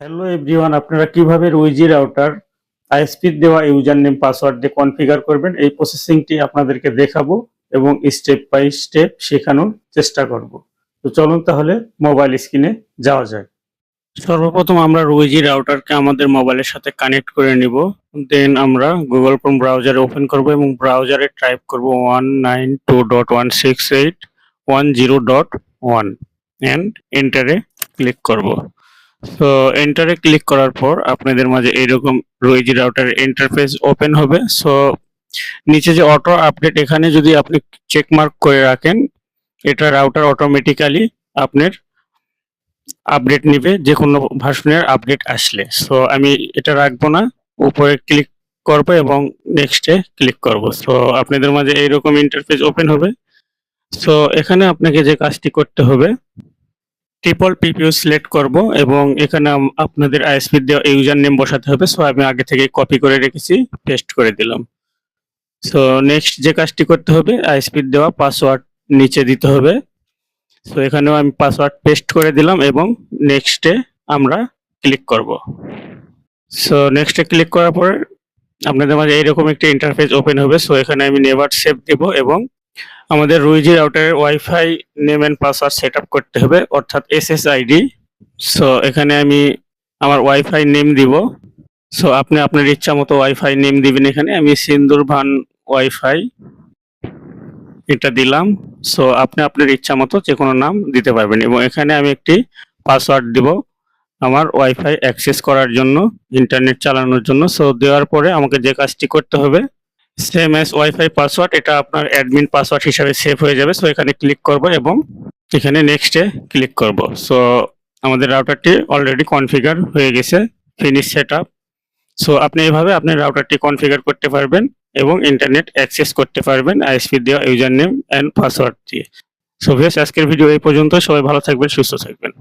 Hello everyone আপনারা কীভাবে Ruijie router ISP দেওয়া ইউজার নেম পাসওয়ার্ড দিয়ে কনফিগার করবেন, এই প্রসেসিংটি আপনাদেরকে দেখাবো এবং স্টেপ বাই স্টেপ শেখানোর চেষ্টা করব। তো চলুন তাহলে মোবাইল স্ক্রিনে যাওয়া যায় সর্বপ্রথম আমরা রুইজি রাউটারকে আমাদের মোবাইলের সাথে কানেক্ট করে নিব। দেন আমরা গুগল ক্রোম ব্রাউজারে ওপেন করব এবং ব্রাউজারে টাইপ করব one nine two dot one six eight one zero dot one and এন্টারে click করব। তো এন্টারে ক্লিক করার পর আপনাদের মাঝে এরকম রয়েজি রাউটার ইন্টারফেস ওপেন হবে। সো নিচে যে অটো আপডেট এখানে যদি আপনি চেক মার্ক করে রাখেন, এটা রাউটার অটোমেটিক্যালি আপনার আপডেট নিবে, যে কোনো ভার্সনের আপডেট আসলে। সো আমি এটা রাখব না, উপরে ক্লিক করব এবং নেক্সটে ক্লিক করব। সো আপনাদের মাঝে এইরকম ইন্টারফেস ওপেন হবে। সো এখানে আপনাকে যে কাজটি করতে হবে ট্রিপল পিপিও সিলেক্ট করব এবং এখানে আপনাদের আইএসপি দেওয়া ইউজার নেম বসাতে হবে। সো আমি আগে থেকে কপি করে রেখেছি পেস্ট করে দিলাম। সো নেক্সট যে কাজটি করতে হবে আইএসপি দেওয়া পাসওয়ার্ড নিচে দিতে হবে। সো এখানেও আমি পাসওয়ার্ড পেস্ট করে দিলাম এবং নেক্সটে আমরা ক্লিক করব। সো নেক্সটে ক্লিক করার পরে আপনাদের মাঝে এইরকম একটি ইন্টারফেস ওপেন হবে। সো এখানে আমি নেভার সেভ দেব এবং আমাদের Ruijie রাউটারের WiFi name and password set up করতে হবে, অর্থাৎ এসএসআইডি। সো, এখানে আমি আমার ওয়াইফাই নেম দিব। সো, আপনি আপনার ইচ্ছা মতো ওয়াইফাই নেম দিবেন এখানে। আমি সিন্দুর ভান ওয়াইফাই এটা দিলাম। সো, আপনি আপনার ইচ্ছা মতো যে কোনো নাম দিতে পারবেন। এবং এখানে আমি একটি পাসওয়ার্ড দিব আমার ওয়াইফাই অ্যাক্সেস করার জন্য, ইন্টারনেট চালানোর জন্য। সো, দেওয়ার পরে আমাকে যে কাজটি করতে হবে সেম এস ওয়াইফাই পাসওয়ার্ড এটা আপনার অ্যাডমিন পাসওয়ার্ড হিসাবে সেভ হয়ে যাবে। সো এখানে ক্লিক করব এবং এখানে নেক্সটে ক্লিক করব। সো আমাদের রাউটারটি অলরেডি কনফিগার হয়ে গেছে ফিনিশ সেট সো আপনি এইভাবে আপনার রাউটারটি কনফিগার করতে পারবেন এবং ইন্টারনেট অ্যাক্সেস করতে পারবেন আইএসপি দেওয়া ইউজার নেম অ্যান্ড পাসওয়ার্ড দিয়ে। সো ভিউয়ার্স, আজকের ভিডিও এই পর্যন্ত। সবাই ভালো থাকবেন, সুস্থ থাকবেন।